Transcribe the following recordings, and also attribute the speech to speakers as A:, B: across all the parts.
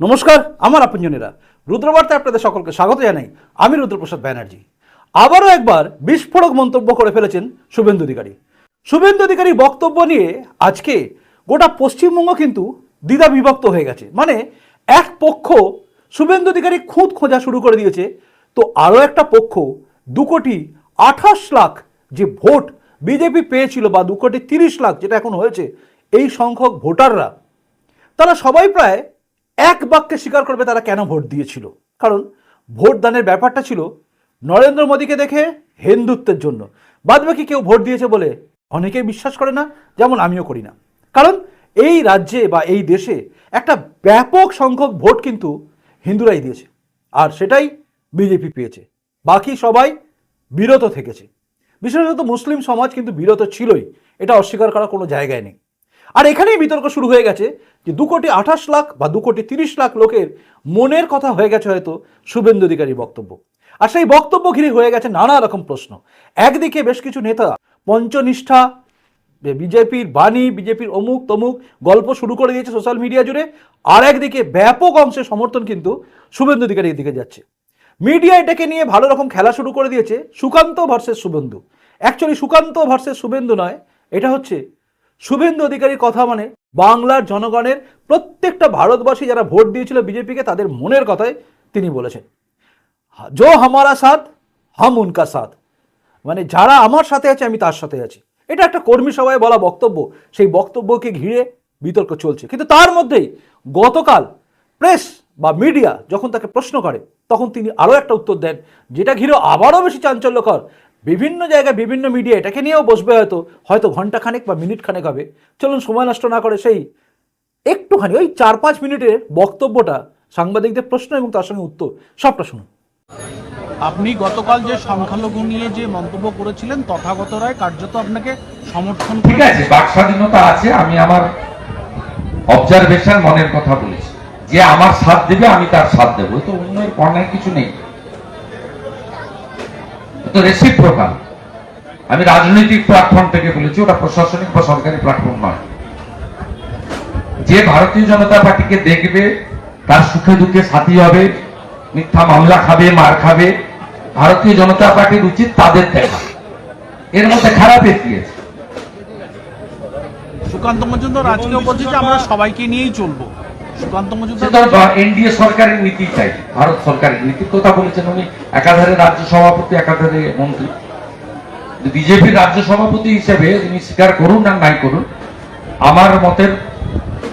A: নমস্কার, আমার আপনজনেরা। রুদ্রবার্তায় আপনাদের সকলকে স্বাগত জানাই। আমি রুদ্রপ্রসাদ ব্যানার্জি। আবারও একবার বিস্ফোরক মন্তব্য করে ফেলেছেন শুভেন্দু অধিকারী। শুভেন্দু অধিকারীর বক্তব্য নিয়ে আজকে গোটা পশ্চিমবঙ্গ কিন্তু দ্বিধা বিভক্ত হয়ে গেছে। মানে এক পক্ষ শুভেন্দু অধিকারী খুঁত খোঁজা শুরু করে দিয়েছে। তো আরও একটা পক্ষ দু কোটি আঠাশ লাখ যে ভোট বিজেপি পেয়েছিল বা দু কোটি তিরিশ লাখ যেটা এখন হয়েছে, এই সংখ্যক ভোটাররা, তারা সবাই প্রায় এক বাক্যে স্বীকার করবে তারা কেন ভোট দিয়েছিল? কারণ ভোট দানের ব্যাপারটা ছিল নরেন্দ্র মোদীকে দেখে হিন্দুত্বের জন্য। বাদবাকি কেউ ভোট দিয়েছে বলে অনেকেই বিশ্বাস করে না, যেমন আমিও করি না। কারণ এই রাজ্যে বা এই দেশে একটা ব্যাপক সংখ্যক ভোট কিন্তু হিন্দুরাই দিয়েছে। আর সেটাই বিজেপি পেয়েছে। বাকি সবাই বিরত থেকেছে। বিশেষত মুসলিম সমাজ কিন্তু বিরত ছিলই। এটা অস্বীকার করার কোনো জায়গায় নেই। আর এখানেই বিতর্ক শুরু হয়ে গেছে যে দু কোটি আঠাশ লাখ বা দু কোটি তিরিশ লাখ লোকের মনের কথা হয়ে গেছে হয়তো শুভেন্দু অধিকারীর বক্তব্য। আর সেই বক্তব্য ঘিরে হয়ে গেছে নানা রকম প্রশ্ন। একদিকে বেশ কিছু নেতা, পঞ্চনিষ্ঠা বিজেপির বাণী, বিজেপির অমুক তমুক গল্প শুরু করে দিয়েছে সোশ্যাল মিডিয়া জুড়ে। আর একদিকে ব্যাপক অংশের সমর্থন কিন্তু শুভেন্দু অধিকারীর দিকে যাচ্ছে। মিডিয়া এটাকে নিয়ে ভালো রকম খেলা শুরু করে দিয়েছে Sukanta versus Suvendu. Actually Sukanta versus Suvendu নয়, এটা হচ্ছে শুভেন্দু অধিকারীর কথা মানে বাংলার জনগণের প্রত্যেকটা ভারতবাসী যারা ভোট দিয়েছিল বিজেপিকে, তাদের মনের কথায় তিনি বলেছেন। জো হামারা সাথ, হাম উনকা সাথ। মানে যারা আমার সাথে আছে, আমি তার সাথে আছি। এটা একটা কর্মী সভায় বলা বক্তব্য। সেই বক্তব্যকে ঘিরে বিতর্ক চলছে। কিন্তু তার মধ্যেই গতকাল প্রেস বা মিডিয়া যখন তাকে প্রশ্ন করে, তখন তিনি আরও একটা উত্তর দেন, যেটা ঘিরে আবারও বেশি চাঞ্চল্যকর বিভিন্ন জায়গায় বিভিন্ন মিডিয়া এটাকে নিয়েও বসবে হয়তো হয়তো ঘণ্টা খানেক বা মিনিট খানেক হবে। চলুন সময় নষ্ট না করে সেই একটুখানি ওই চার পাঁচ মিনিটের বক্তব্যটা সাংবাদিকদের প্রশ্ন এবং তার সঙ্গে উত্তর সবটা শুনুন।
B: আপনি গতকাল যে সংখ্যালঘু নিয়ে যে মন্তব্য করেছিলেন তথাগত রায় কার্যত আপনাকে সমর্থন
C: ঠিক
B: করে
C: আছে বাক স্বাধীনতা আছে আমি আমার অবজারভেশন মনের কথা বলেছি। যে আমার সাথ দেবে আমি তার সাথ দেবো। তো অন্যের কর্ণের কিছু নেই। তো রেসিপ্রোকাল আমি রাজনৈতিক প্ল্যাটফর্ম থেকে বলেছি, ওটা প্রশাসনিক বা সরকারি প্ল্যাটফর্ম নয়। যে ভারতীয় জনতা পার্টিকে দেখবে, তার সুখে দুঃখে সাথী হবে, মিথ্যা মামলা খাবে, মার খাবে, ভারতীয় জনতা পার্টির উচিত তাদের দেখা। এর মধ্যে খারাপের কি আছে।
B: সুকান্ত মজুমদার আজকেও বলছে যে আমরা সবাইকে নিয়েই চলবো।
C: এনডিএ সরকারের নীতি চাই। ভারত সরকারের নীতির কথা বলেছেন উনি। একাধারে রাজ্য সভাপতি, একাধারে মন্ত্রী। বিজেপির রাজ্য সভাপতি হিসেবে স্বীকার করুন নাই করুন, আমার মতের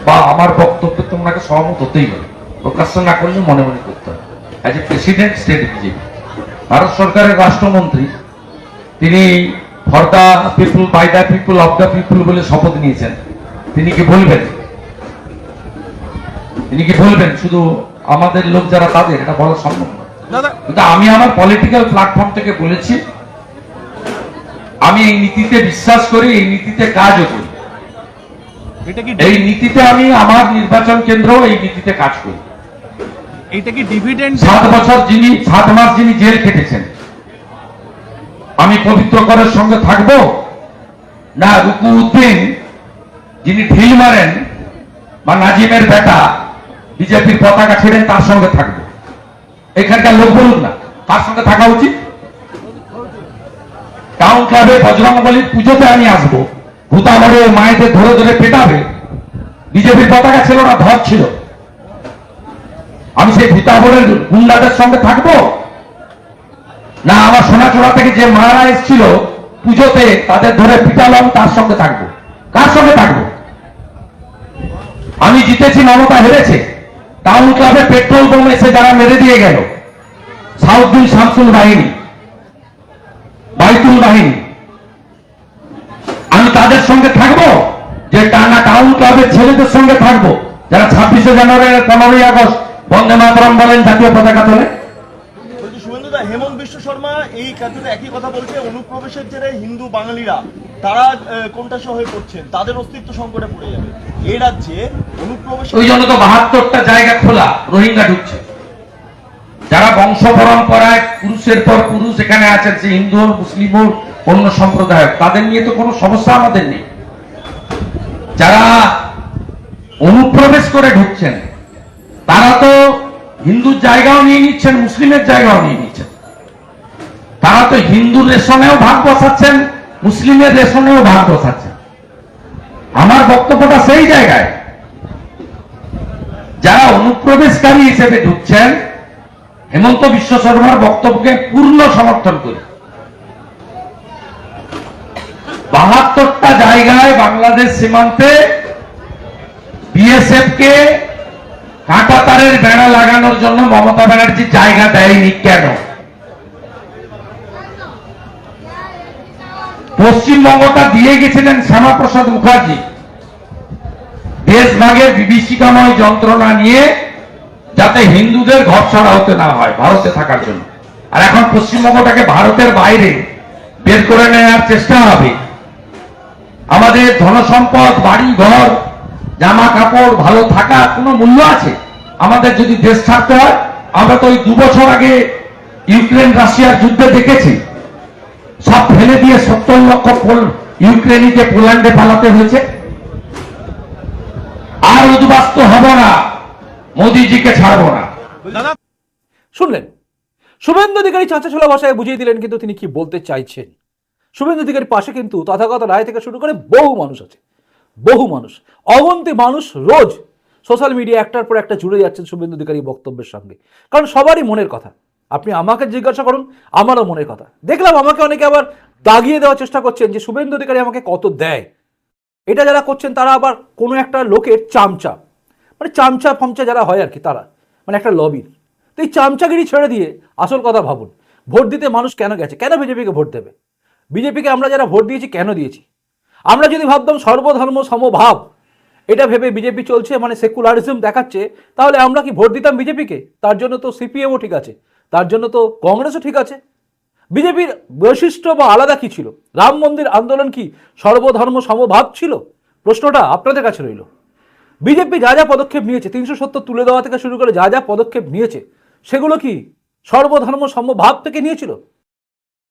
C: বা আমার বক্তব্যে তো ওনাকে সহমত হতেই হবে। প্রকাশ্য না করলে মনে মনে করতে হবে। As a president state BJP. Bharat সরকারের রাষ্ট্রমন্ত্রী, তিনি for the people by the people of the people বলে শপথ নিয়েছেন। তিনি কি বলবেন? তিনি কি বলবেন শুধু আমাদের লোক যারা তাদের এটা বলা সম্ভব না
B: দাদা।
C: কিন্তু আমি আমার পলিটিক্যাল প্ল্যাটফর্ম থেকে বলেছি আমি এই নীতিতে বিশ্বাস করি এই নীতিতে কাজও করি। এই নীতিতে আমি আমার নির্বাচন কেন্দ্র এই নীতিতে কাজ করি।
B: এটা কি ডিভিডেন্ড
C: সাত বছর যিনি সাত মাস যিনি জেল খেটেছেন আমি পবিত্র করের সঙ্গে থাকব? না রুকু উদ্দিন যিনি ঢিল মারেন বা নাজিমের বেটা বিজেপির পতাকা ছেড়েন, তার সঙ্গে থাকব। এখানকার লোক বলুন না তার সঙ্গে থাকা উচিত? টাউন ক্লাবে বজরংবলীর পুজোতে আমি আসব। ভূতা ভূতামরে মায়েদের ধরে ধরে পেটাবে। বিজেপির পতাকা ছিল না, ধর ছিল। আমি সেই ভূতাবরের গুন্ডাদের সঙ্গে থাকব? না, আমার সোনাচোড়া থেকে যে মারা এসেছিল পুজোতে তাদের ধরে পিটালাম, তার সঙ্গে থাকব। কার সঙ্গে থাকব? আমি জিতেছি, মমতা হেরেছে। টাউন ক্লাবে পেট্রোল বোম এসে যারা মেরে দিয়ে গেল। সাউদ্দিন শামসুল বাহিনী, বাইতুল বাহিনী। আমি তাদের সঙ্গে থাকব, যে টানা টাউন ক্লাবের ছেলেদের সঙ্গে থাকব। যারা ছাব্বিশে জানুয়ারি, পনেরোই আগস্ট বন্দে মাতরম বলেন জাতীয় পতাকা তোলে।
D: হেমন্ত বিশ্ব শর্মা এই কার্যত একই কথা বলছে, অনুপ্রবেশের জেরে হিন্দু বাঙালিরা। তারা আহ, কোনটাসা হয়ে পড়ছেন তাদের অস্তিত্ব সংকটে পড়ে যাবে। এই রাজ্যে অনুপ্রবেশ
C: ওই জন্য তো বাহাত্তরটা জায়গা খোলা রোহিঙ্গা ঢুকছে। যারা বংশ পরম্পরায় পুরুষের পর পুরুষ এখানে আছেন সে হিন্দু হোক মুসলিম হোক অন্য সম্প্রদায় তাদের নিয়ে তো কোনো সমস্যা আমাদের নেই। যারা অনুপ্রবেশ করে ঢুকছেন তারা তো হিন্দুর জায়গাও নিয়ে নিচ্ছেন মুসলিমের জায়গাও নিয়ে নিচ্ছেন। তারা তো হিন্দু রেশনেও ভাগ বসাচ্ছেন মুসলিমের রেশনেও ভাগ বসাচ্ছেন আমার বক্তব্যটা সেই জায়গায়। যারা অনুপ্রবেশকারী হিসেবে ঢুকছেন, হেমন্ত বিশ্ব শর্মার বক্তব্যকে পূর্ণ সমর্থন করি। বাহাত্তরটা জায়গায় বাংলাদেশ সীমান্তে বিএসএফ কে কাঁটা তারের বেড়া লাগানোর জন্য মমতা ব্যানার্জি জায়গা দেয়নি কেন? পশ্চিমবঙ্গটা দিয়ে গেছিলেন শ্যামাপ্রসাদ মুখার্জি। দেশভাগের বিভীষিকাময় যন্ত্রণা নিয়ে যাতে হিন্দুদের ঘর ছাড়া হতে না হয়, ভারতে থাকার জন্য। আর এখন পশ্চিমবঙ্গটাকে ভারতের বাইরে বের করে নেওয়ার চেষ্টা হবে। আমাদের ধনসম্পদ, বাড়ি, ঘর, জামা কাপড়, ভালো থাকা, কোনো মূল্য আছে? আমাদের যদি দেশ ছাড়তে হয়, আমরা তো ওই দু বছর আগে ইউক্রেন রাশিয়ার যুদ্ধে দেখেছি। সব ফেলে দিয়ে সত্তর লক্ষ পোল- ইউক্রেনিকে পোল্যান্ডে পালাতে হয়েছে আর উদ্বাস্ত হব না মোদিজিকে ছাড়বো না।
A: শুনলেন? শুভেন্দু অধিকারী চাঁচা ছোলা ভাষায় বুঝিয়ে দিলেন কিন্তু তিনি কি বলতে চাইছেন? শুভেন্দু অধিকারীর পাশে কিন্তু তথাগত রায় থেকে শুরু করে বহু মানুষ আছে। বহু মানুষ অগন্তি মানুষ রোজ সোশ্যাল মিডিয়া একটার পর একটা জুড়ে যাচ্ছেন শুভেন্দু অধিকারী বক্তব্যের সঙ্গে। কারণ সবারই মনের কথা। আপনি আমাকে জিজ্ঞাসা করুন, আমারও মনের কথা। দেখলাম আমাকে অনেকে আবার দাগিয়ে দেওয়ার চেষ্টা করছেন যে শুভেন্দু অধিকারী আমাকে কত দেয়। এটা যারা করছেন, তারা আবার কোনো একটা লোকের চামচা মানে চামচা ফামচা যারা হয় আর কি, তারা মানে একটা লবির তো এই চামচাগিরি ছেড়ে দিয়ে আসল কথা ভাবুন, ভোট দিতে মানুষ কেন গেছে? কেন বিজেপিকে ভোট দেবে? বিজেপিকে আমরা যারা ভোট দিয়েছি, কেন দিয়েছি? আমরা যদি ভাবতাম সর্বধর্ম সমভাব, এটা ভেবে বিজেপি চলছে মানে সেকুলারিজম দেখাচ্ছে, তাহলে আমরা কি ভোট দিতাম বিজেপিকে? তার জন্য তো সিপিএমও ঠিক আছে। তার জন্য তো কংগ্রেসও ঠিক আছে। বিজেপির বৈশিষ্ট্য বা আলাদা কি ছিল? রাম মন্দির আন্দোলন কি সর্বধর্ম সমভাব ছিল? প্রশ্নটা আপনাদের কাছে রইল। বিজেপি যা যা পদক্ষেপ নিয়েছে, তিনশো সত্তর তুলে দেওয়া থেকে শুরু করে যা যা পদক্ষেপ নিয়েছে, সেগুলো কি সর্বধর্ম সমভাব থেকে নিয়েছিল?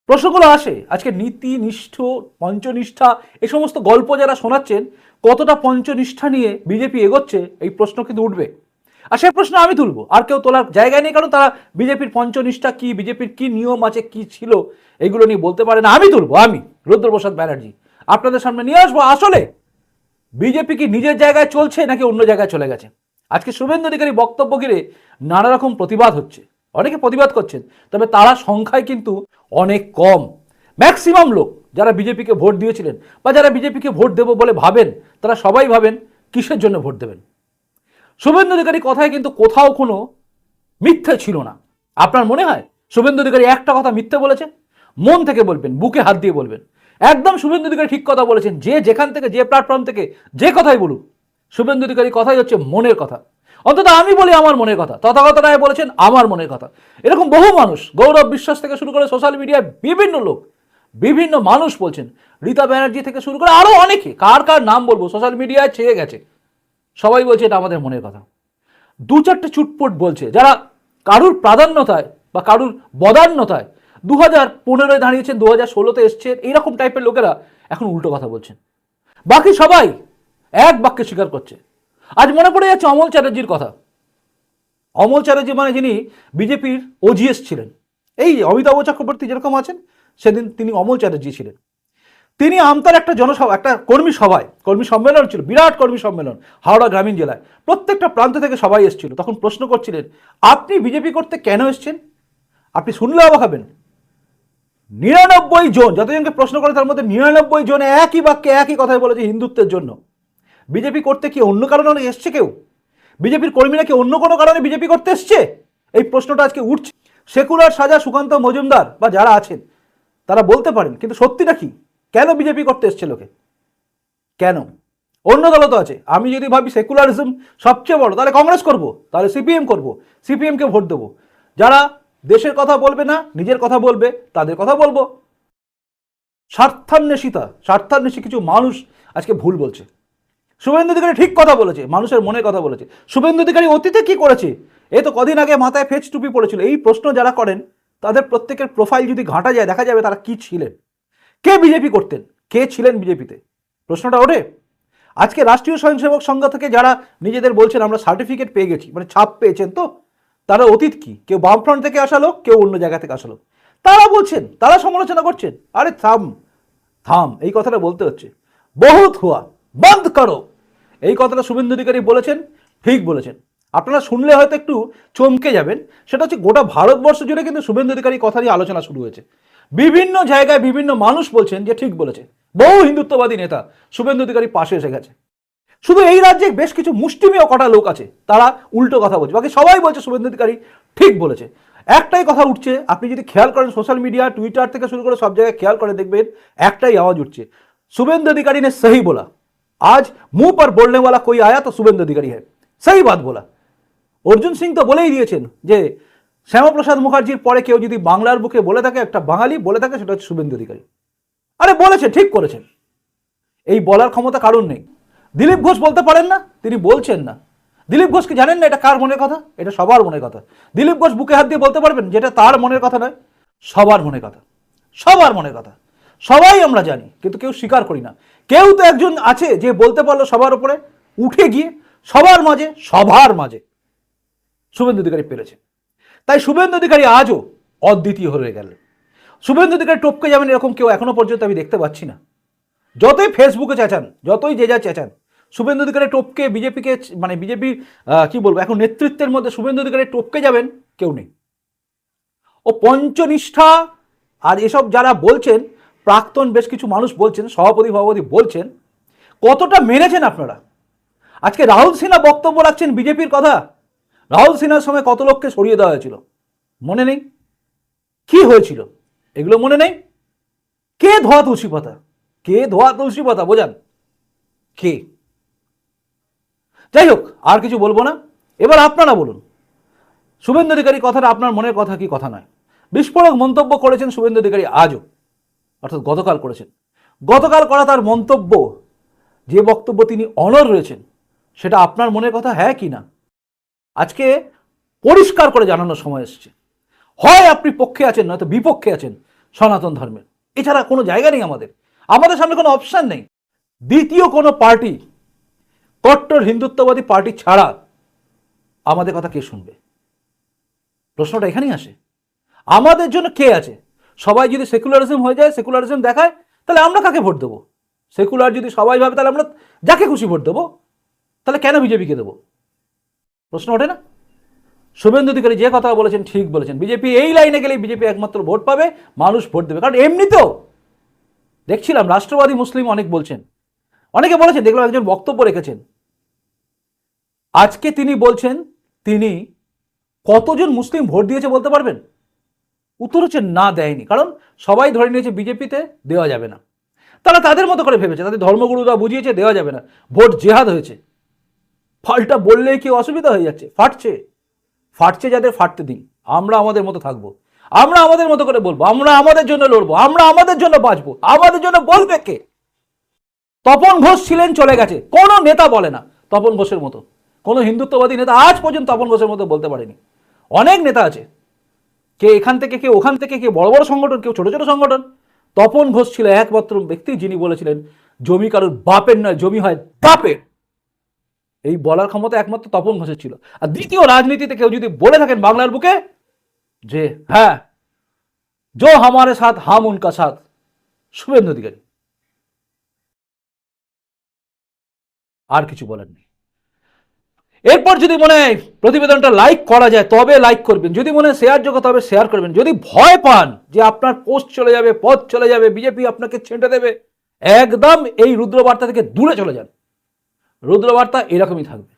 A: প্রশ্নগুলো আসে, আজকে নীতি, নিষ্ঠ, পঞ্চনিষ্ঠা এই সমস্ত গল্প যারা শোনাচ্ছেন, কতটা পঞ্চনিষ্ঠা নিয়ে বিজেপি এগোচ্ছে, এই প্রশ্ন কিন্তু উঠবে। আর সেই প্রশ্ন আমি তুলবো। আর কেউ তোলার জায়গায় নেই, কারণ তারা বিজেপির পঞ্চনিষ্ঠা কি, বিজেপির কি নিয়ম আছে, কি ছিল, এগুলো নিয়ে বলতে পারে না। আমি তুলবো, আমি, রুদ্রপ্রসাদ ব্যানার্জি, আপনাদের সামনে নিয়ে আসব। আসলে বিজেপি কি নিজের জায়গায় চলছে নাকি অন্য জায়গায় চলে গেছে? আজকে শুভেন্দু অধিকারী বক্তব্য ঘিরে নানা রকম প্রতিবাদ হচ্ছে। অনেকে প্রতিবাদ করছেন, তবে তারা সংখ্যায় কিন্তু অনেক কম। ম্যাক্সিমাম লোক যারা বিজেপিকে ভোট দিয়েছিলেন বা যারা বিজেপিকে ভোট দেবো বলে ভাবেন, তারা সবাই ভাবেন, কিসের জন্য ভোট দেবেন? শুভেন্দু অধিকারী কথায় কিন্তু কোথাও কোনো মিথ্যে ছিল না। আপনার মনে হয় শুভেন্দু অধিকারী একটা কথা মিথ্যে বলেছে? মন থেকে বলবেন, বুকে হাত দিয়ে বলবেন। একদম শুভেন্দু অধিকারী ঠিক কথা বলেছেন, যে যেখান থেকে, যে প্ল্যাটফর্ম থেকে, যে কথাই বলুক, শুভেন্দু অধিকারী কথাই হচ্ছে মনের কথা। অন্তত আমি বলি আমার মনের কথা। তথাগত রায় বলেছেন, আমার মনের কথা। এরকম বহু মানুষ, গৌরব বিশ্বাস থেকে শুরু করে সোশ্যাল মিডিয়ায় বিভিন্ন লোক, বিভিন্ন মানুষ বলছেন, রীতা ব্যানার্জি থেকে শুরু করে আরও অনেকে, কার কার নাম বলব সোশ্যাল মিডিয়ায় ছেয়ে গেছে। সবাই বলছে এটা আমাদের মনের কথা। দু চারটে চুটপুট বলছে, যারা কারুর প্রাধান্যতায় বা কারুর বদান্যতায় দু হাজার পনেরোয় দাঁড়িয়েছেন দু হাজার ষোলোতে এসছেন, এইরকম টাইপের লোকেরা এখন উল্টো কথা বলছেন। বাকি সবাই এক বাক্যে স্বীকার করছে। আজ মনে পড়ে যাচ্ছে অমল চ্যাটার্জির কথা। অমল চ্যাটার্জি মানে যিনি বিজেপির ওজিএস ছিলেন। এই অমিতাভ চক্রবর্তী যেরকম আছেন, সেদিন তিনি অমল চ্যাটার্জি ছিলেন। তিনি আমতার একটা জনসভা, একটা কর্মী সভায়, কর্মী সম্মেলন ছিল, বিরাট কর্মী সম্মেলন, হাওড়া গ্রামীণ জেলায়। প্রত্যেকটা প্রান্ত থেকে সবাই এসেছিল। তখন প্রশ্ন করছিলেন, আপনি বিজেপি করতে কেন এসছেন? আপনি শুনলে অবাক হবেন। নিরানব্বই জন, যতজনকে প্রশ্ন করে তার মধ্যে নিরানব্বই জন একই বাক্যে একই কথাই বলেছে হিন্দুত্বের জন্য। বিজেপি করতে কি অন্য কারণে এসছে কেউ? বিজেপির কর্মীরা কি অন্য কোনো কারণে বিজেপি করতে এসছে? এই প্রশ্নটা আজকে উঠছে। সেকুলার সাজা সুকান্ত মজুমদার বা যারা আছেন, তারা বলতে পারেন, কিন্তু সত্যিটা কি? কেন বিজেপি করতে এসছে লোকে কেন? অন্য দলও তো আছে। আমি যদি ভাবি সেকুলারিজম সবচেয়ে বড়, তাহলে কংগ্রেস করব, তাহলে সিপিএম করব সিপিএমকে ভোট দেবো। যারা দেশের কথা বলবে না, নিজের কথা বলবে, তাদের কথা বলব। স্বার্থান্বেষিতা, স্বার্থান্বেষী কিছু মানুষ আজকে ভুল বলছে। শুভেন্দু অধিকারী ঠিক কথা বলেছে, মানুষের মনের কথা বলেছে। শুভেন্দু অধিকারী অতীতে কি করেছে? এই তো কদিন আগে মাথায় ফেচ টুপি পড়েছিল। এই প্রশ্ন যারা করেন, তাদের প্রত্যেকের প্রোফাইল যদি ঘাঁটা যায়, দেখা যাবে তারা কি ছিলেন। কে বিজেপি করতেন? কে ছিলেন বিজেপিতে? প্রশ্নটা ওঠে? আজকে রাষ্ট্রীয় স্বয়ংসেবক সংঘ থেকে যারা নিজেদের বলছেন, আমরা সার্টিফিকেট পেয়ে গেছি মানে ছাপ পেয়েছেন তো, তারা অতীত কি? কেউ বামফ্রন্ট থেকে আসা লোক, কেউ অন্য জায়গা থেকে আসা লোক। তারা বলছেন, তারা সমালোচনা করছেন। আরে থাম থাম, এই কথাটা বলতে হচ্ছে। বহুত হুয়া, বন্ধ করো। এই কথাটা শুভেন্দু অধিকারী বলেছেন, ঠিক বলেছেন। আপনারা শুনলে হয়তো একটু চমকে যাবেন। সেটা হচ্ছে গোটা ভারতবর্ষ জুড়ে কিন্তু শুভেন্দু অধিকারী কথা নিয়ে আলোচনা শুরু হয়েছে। বিভিন্ন জায়গায় বিভিন্ন মানুষ বলছেন যে ঠিক বলেছে। বহু হিন্দুত্ববাদী নেতা শুভেন্দু অধিকারী পাশে এসে গেছে। শুধু এই রাজ্যে বেশ কিছু মুষ্টিমেয় কটা লোক আছে, তারা উল্টো কথা বলছে। বাকি সবাই বলছে শুভেন্দু অধিকারী ঠিক বলেছে। একটাই কথা উঠছে, আপনি যদি খেয়াল করেন সোশ্যাল মিডিয়া, টুইটার থেকে শুরু করে সব জায়গায় খেয়াল করে দেখবেন, একটাই আওয়াজ উঠছে, শুভেন্দু অধিকারী নে সেই বলা। আজ মুহ পর বললেওয়ালা কই আয়া তো শুভেন্দু অধিকারী হ্যাঁ সেই বাদ বলা। অর্জুন সিং তো বলেই দিয়েছেন যে শ্যামাপ্রসাদ মুখার্জির পরে কেউ যদি বাংলার বুকে বলে থাকে, একটা বাঙালি বলে থাকে, সেটা হচ্ছে শুভেন্দু অধিকারী। আরে বলেছে, ঠিক করেছেন। এই বলার ক্ষমতা কারণ নেই? দিলীপ ঘোষ বলতে পারেন না? তিনি বলছেন না। দিলীপ ঘোষকে জানেন না এটা কার মনের কথা? এটা সবার মনের কথা। দিলীপ ঘোষ বুকে হাত দিয়ে বলতে পারবেন, যেটা তার মনের কথা নয়, সবার মনের কথা। সবার মনের কথা। সবাই আমরা জানি, কিন্তু কেউ স্বীকার করি না। কেউ তো একজন আছে যে বলতে পারল সবার উপরে, উঠে গিয়ে সবার মাঝে সবার মাঝে শুভেন্দু অধিকারী পেরেছে। তাই শুভেন্দু অধিকারী আজও অদ্বিতীয় হয়ে গেলেন। শুভেন্দু অধিকারী টপকে যাবেন এরকম কেউ এখনও পর্যন্ত আমি দেখতে পাচ্ছি না। যতই ফেসবুকে চেঁচান, যতই যে যা চেঁচান, শুভেন্দু অধিকারী টপকে বিজেপিকে মানে বিজেপি কি বলব, এখন নেতৃত্বের মধ্যে শুভেন্দু অধিকারী টপকে যাবেন কেউ নেই। ও পঞ্চনিষ্ঠা আর এসব যারা বলছেন, প্রাক্তন বেশ কিছু মানুষ বলছেন, সভাপতি সভাপতি বলছেন, কতটা মেনেছেন আপনারা? আজকে রাহুল সিনহা বক্তব্য রাখছেন বিজেপির কথা? রাহুল সিনহার সময় কত লোককে সরিয়ে দেওয়া হয়েছিল? মনে নেই। কি হয়েছিল? এগুলো মনে নেই? কে ধোয়া তুলসী পাতা? কে ধোয়া তুলসী পাতা? বোঝান। কে? যাই হোক, আর কিছু বলব না। এবার আপনারা বলুন। শুভেন্দু অধিকারী কথাটা আপনার মনের কথা কি কথা নয়? বিস্ফোরক মন্তব্য করেছেন শুভেন্দু অধিকারী আজও। অর্থাৎ গতকাল করেছেন। গতকাল করা তার মন্তব্য, যে বক্তব্য তিনি অনর রয়েছেন, সেটা আপনার মনের কথা হ্যাঁ কি না? আজকে পরিষ্কার করে জানানোর সময় এসেছে। হয় আপনি পক্ষে আছেন, নয়তো বিপক্ষে আছেন সনাতন ধর্মের। এছাড়া কোনো জায়গা নেই আমাদের। আমাদের সামনে কোনো অপশান নেই। দ্বিতীয় কোনো পার্টি কট্টর হিন্দুত্ববাদী পার্টি ছাড়া আমাদের কথা কে শুনবে? প্রশ্নটা এখানেই আসে। আমাদের জন্য কে আছে? সবাই যদি সেকুলারিজম হয়ে যায় সেকুলারিজম দেখায়, তাহলে আমরা কাকে ভোট দেবো? সেকুলার যদি সবাই ভাবে, তাহলে আমরা যাকে খুশি ভোট দেবো? তাহলে কেন বিজেপিকে দেবো? প্রশ্ন ওঠে না? শুভেন্দু অধিকারী যে কথা বলেছেন ঠিক বলেছেন। বিজেপি এই লাইনে গেলে বিজেপি একমাত্র ভোট পাবে, মানুষ ভোট দেবে। কারণ এমনিতেও দেখছিলাম রাষ্ট্রবাদী মুসলিম অনেক বলছেন। অনেকে বলেছেন, দেখলাম একজন বক্তব্য রেখেছেন। আজকে তিনি বলছেন, তিনি কতজন মুসলিম ভোট দিয়েছে বলতে পারবেন? উত্তর হচ্ছে না, দেয়নি। কারণ সবাই ধরে নিয়েছে বিজেপিতে দেওয়া যাবে না। তারা তাদের মতো করে ভেবেছে। তাদের ধর্মগুরুরা বুঝিয়েছে, দেওয়া যাবে না। ভোট জেহাদ হয়েছে। ফলটা বললেই কি অসুবিধা হয়ে যাচ্ছে? ফাটছে। ফাটছে যাদের ফাটতে দিন। আমরা আমাদের মতো থাকব। আমরা আমাদের মতো করে বলব। আমরা আমাদের জন্য লড়বো। আমরা আমাদের জন্য বাঁচবো। আমাদের জন্য বলবে কে? তপন ঘোষ ছিলেন, চলে গেছে। কোনো নেতা বলে না তপন ঘোষের মতো। কোনো হিন্দুত্ববাদী নেতা আজ পর্যন্ত তপন ঘোষের মতো বলতে পারেনি। অনেক নেতা আছে। কে এখান থেকে, কে ওখান থেকে, কে বড় বড় সংগঠন, কেউ ছোট ছোট সংগঠন। তপন ঘোষ ছিল একমাত্র ব্যক্তি যিনি বলেছিলেন, জমি কারোর বাপের নয়, জমি হয় বাপের। এই বলার ক্ষমতা একমাত্র তপন ঘোষের ছিল। আর দ্বিতীয় রাজনীতিতে কেউ যদি বলে থাকেন বাংলার বুকে যে হ্যাঁ জো হামারে সাথ, হাম উনকা সাথ, শুভেন্দু অধিকারী। আর কিছু বলার নেই এরপর যদি মনে হয় প্রতিবেদনটা লাইক করা যায়, তবে লাইক করবেন। যদি মনে হয় শেয়ার যোগ্য, তবে শেয়ার করবেন। যদি ভয় পান যে আপনার পোস্ট চলে যাবে পথ চলে যাবে বিজেপি আপনাকে ছেঁটে দেবে, একদম এই রুদ্রবার্তা থেকে দূরে চলে যান। রুদ্রবার্তা এরকমই থাকবে।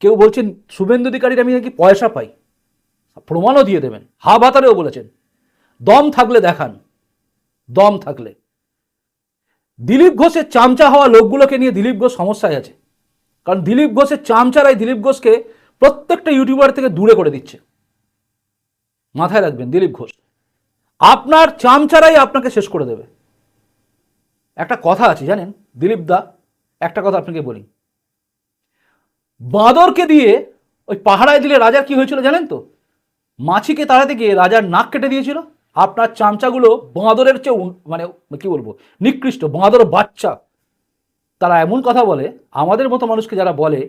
A: কেউ বলছেন, শুভেন্দু অধিকারীর আমি নাকি পয়সা পাই? প্রমাণও দিয়ে দেবেন। হা ভাতারেও বলেছেন, দম থাকলে দেখান, দম থাকলে। দিলীপ ঘোষের চামচা হওয়া লোকগুলোকে নিয়ে দিলীপ ঘোষ সমস্যায় আছে। কারণ দিলীপ ঘোষের চামচারাই দিলীপ ঘোষকে প্রত্যেকটা ইউটিউবার থেকে দূরে করে দিচ্ছে। মাথায় রাখবেন, দিলীপ ঘোষ, আপনার চামচারাই আপনাকে শেষ করে দেবে। একটা কথা আছে, জানেন, দিলীপ দা একটা কথা আপনাকে বলি। বাঁদরকে দিয়ে ওই পাহাড়ায় দিলে রাজার কি হয়েছিল জানেন তো? মাছিকে তাড়াতে গিয়ে রাজার নাক কেটে দিয়েছিল। আপনার চামচাগুলো বাঁদরের চেয়ে মানে কি বলব? নিকৃষ্ট, বাঁদর বাচ্চা। তারা এমন কথা বলে, আমাদের মতো মানুষকে যারা বলে,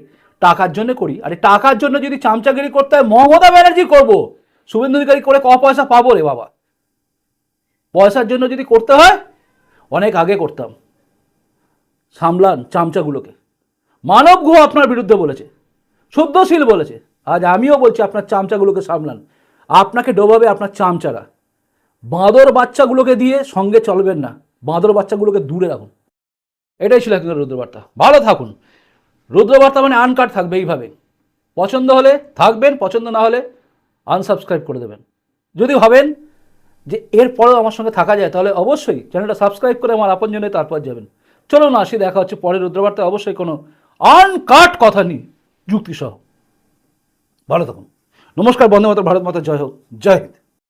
A: টাকার জন্য করি। আরে টাকার জন্য যদি চামচাগিরি করতে হয়, মমতা ব্যানার্জি করব। শুভেন্দু অধিকারী করে ক পয়সা পাবো রে বাবা। পয়সার জন্য যদি করতে হয়, অনেক আগে করতাম। সামলান চামচাগুলোকে। মানব গুহ আপনার বিরুদ্ধে বলেছে। শুদ্ধশীল বলেছে। আজ আমিও বলছি, আপনার চামচাগুলোকে সামলান। আপনাকে ডোবাবে আপনার চামচারা। বাঁদর বাচ্চাগুলোকে দিয়ে সঙ্গে চলবেন না। বাঁদর বাচ্চাগুলোকে দূরে রাখুন। এটাই ছিল এখনকার রুদ্রবার্তা। ভালো থাকুন। রুদ্রবার্তা মানে আনকাট থাকবে এইভাবে। পছন্দ হলে থাকবেন, পছন্দ না হলে আনসাবস্ক্রাইব করে দেবেন। যদি ভাবেন যে এরপরেও আমার সঙ্গে থাকা যায়, তাহলে অবশ্যই চ্যানেলটা সাবস্ক্রাইব করে আমার আপনজনে তারপর যাবেন। চলুন আসি, দেখা হচ্ছে পরের রুদ্রবার্তায়। অবশ্যই কোনো আনকাট কথা নেই, যুক্তিসহ। ভালো থাকুন। নমস্কার, বন্দে মাতা ভারত মাতা, জয় হোক। জয় হিন্দ।